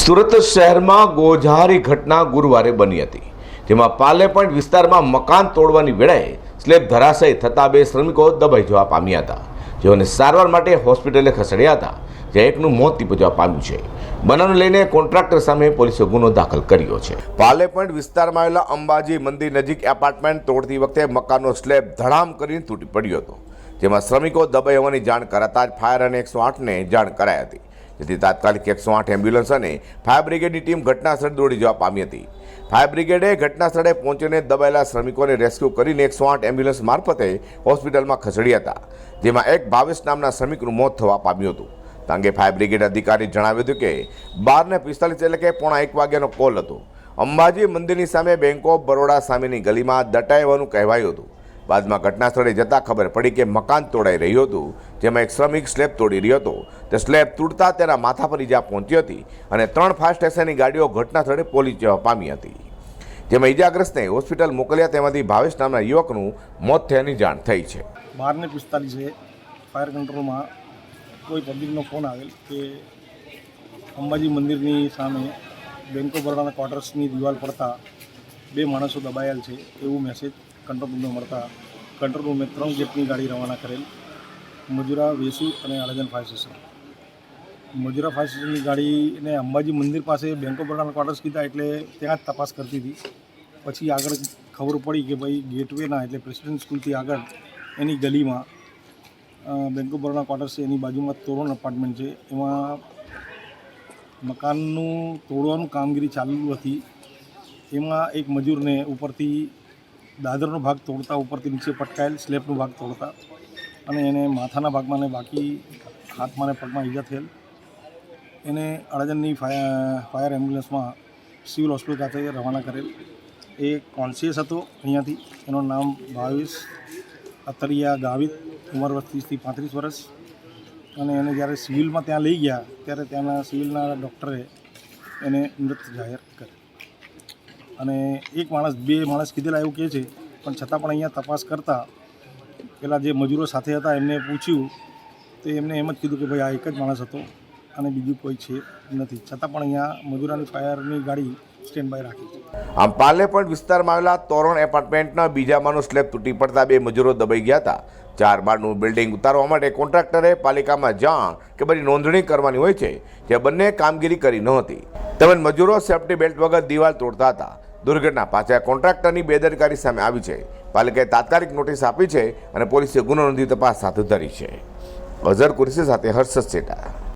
સુરત શહેરમાં ગોઝારી ઘટના ગુરુવારે બની હતી. જેમાં પાલે પોઈન્ટ વિસ્તારમાં મકાન તોડવાની વેળાએ સ્લેબ ધરાશય થતા બે શ્રમિકો દબાઈ જવા પામ્યા હતા. જેઓને સારવાર માટે હોસ્પિટલે ખસેડ્યા હતા. જ્યાં એકનું મોત નીપજવા પામ્યું છે. બનાવને લઈને કોન્ટ્રાક્ટર સામે પોલીસે ગુનો દાખલ કર્યો છે. પાલે પોઈન્ટ વિસ્તારમાં આવેલા અંબાજી મંદિર નજીક એપાર્ટમેન્ટ તોડતી વખતે મકાનનો સ્લેબ ધડામ કરીને તૂટી પડ્યો હતો. જેમાં શ્રમિકો દબાઈ હોવાની જાણ કરાતા જ ફાયર અને એકસો આઠને જાણ કરાઈ હતી. જેથી તાત્કાલિક એકસો આઠ એમ્બ્યુલન્સ અને ફાયર બ્રિગેડની ટીમ ઘટના સ્થળે દોડી જવા પામી હતી. ફાયર બ્રિગેડે ઘટના સ્થળે પહોંચીને દબાયેલા શ્રમિકોને રેસ્ક્યુ કરીને એકસો આઠ એમ્બ્યુલન્સ મારફતે હોસ્પિટલમાં ખસેડ્યા હતા, જેમાં એક ભાવેશ નામના શ્રમિકનું મોત થવા પામ્યું હતું. તાંગે ફાયર બ્રિગેડ અધિકારી જણાવ્યું હતું કે, બારને પિસ્તાલીસ એટલે કે પોણા એક વાગ્યાનો કોલ હતો. અંબાજી મંદિરની સામે બેંક ઓફ બરોડા સામેની ગલીમાં દટાઈ કહેવાયું હતું. બાદમાં ઘટના સ્થળે જતાં ખબર પડી કે મકાન તોડાઈ રહ્યું હતું, જેમાં એક શ્રમિક સ્લેબ તોડી રહ્યો હતો. તે સ્લેબ તૂટતા તેના માથા પર ઇજા પહોંચી હતી અને ત્રણ ફાસ્ટ એસેની ગાડીઓ ઘટના સ્થળે પોલીસ જવા પામી હતી. જેમાં ઇજાગ્રસ્તને હોસ્પિટલ મોકલ્યા તેમાંથી ભાવેશ નામના યુવકનું મોત થયાની જાણ થઈ છે. બારને પિસ્તાલીસે ફાયર કંટ્રોલમાં કોઈ પબ્લિકનો ફોન આવેલ કે અંબાજી મંદિરની સામે બેંક ઓફ બરોડાના ક્વાર્ટર્સની દિવાલ પડતા બે માણસો દબાયેલ છે એવું મેસેજ કંટ્રોલ રૂમને મળતા કંટ્રોલ રૂમે ત્રણ ગેટની ગાડી રવાના કરેલ. મજુરા, વેસુ અને Adajan fire station Majura fire સ્ટેશનની ગાડીને અંબાજી મંદિર પાસે બેંક ઓફ બરોડાના ક્વાર્ટર્સ કીધા એટલે ત્યાં જ તપાસ કરતી હતી. પછી આગળ ખબર પડી કે ભાઈ ગેટવેના એટલે પ્રેસિડેન્ટ સ્કૂલથી આગળ એની ગલીમાં બેંક ઓફ બરોડા ક્વાર્ટર્સ છે એની બાજુમાં તોરણ અપાર્ટમેન્ટ છે. એમાં મકાનનું તોડવાનું કામગીરી ચાલુ હતી. એમાં એક મજૂરને ઉપરથી દાદરનો ભાગ તોડતા, ઉપરથી નીચે પટકાયેલ સ્લેબનો ભાગ તોડતા અને એને માથાના ભાગમાં ને બાકી હાથમાં ને પગમાં ઈજા થયેલ. એને અડાજણની ફાયર ફાયર એમ્બ્યુલન્સમાં સિવિલ હોસ્પિટલ ખાતે રવાના કરેલ. એ કોન્શિયસ હતો અહીંયાથી. એનું નામ ભાવેશ અતરિયા ગાવિત, ઉંમર ત્રીસથી પાંત્રીસ વર્ષ. અને એને જ્યારે સિવિલમાં ત્યાં લઈ ગયા, ત્યારે ત્યાંના સિવિલના ડૉક્ટરે એને મૃત જાહેર કર્યો. અને એક માણસ, બે માણસ કીધેલા એવું કહે છે, પણ છતાં પણ અહીંયા તપાસ કરતાં પેલા જે મજૂરો સાથે હતા એમને પૂછ્યું, તો એમને એમ જ કીધું કે ભાઈ આ એક જ માણસ હતો. અને બીજું કોઈ છે નથી. છતાં પણ અહીંયા મજૂરાની ફાયરની ગાડી સ્ટેન્ડ બાય રાખી છે. આમ પાલે પોઈન્ટ વિસ્તારમાં આવેલા તોરણ એપાર્ટમેન્ટના બીજા માળનો સ્લેબ તૂટી પડતા બે મજૂરો દબાઈ ગયા હતા. ચાર માળનું બિલ્ડિંગ ઉતારવા માટે કોન્ટ્રાક્ટરે પાલિકામાં જાણ કે બધી નોંધણી કરવાની હોય છે, જે બંને કામગીરી કરી નહોતી તેમજ મજૂરો સેફ્ટી બેલ્ટ વગર દિવાલ તોડતા હતા. દુર્ઘટના પાછળ કોન્ટ્રાક્ટરની બેદરકારી સામે આવી છે. પાલિકાએ તાત્કાલિક નોટિસ આપી છે અને પોલીસે ગુનો નોંધી તપાસ હાથ ધરી છે. અઝર કુરશી સાથે હર્ષદ સેટા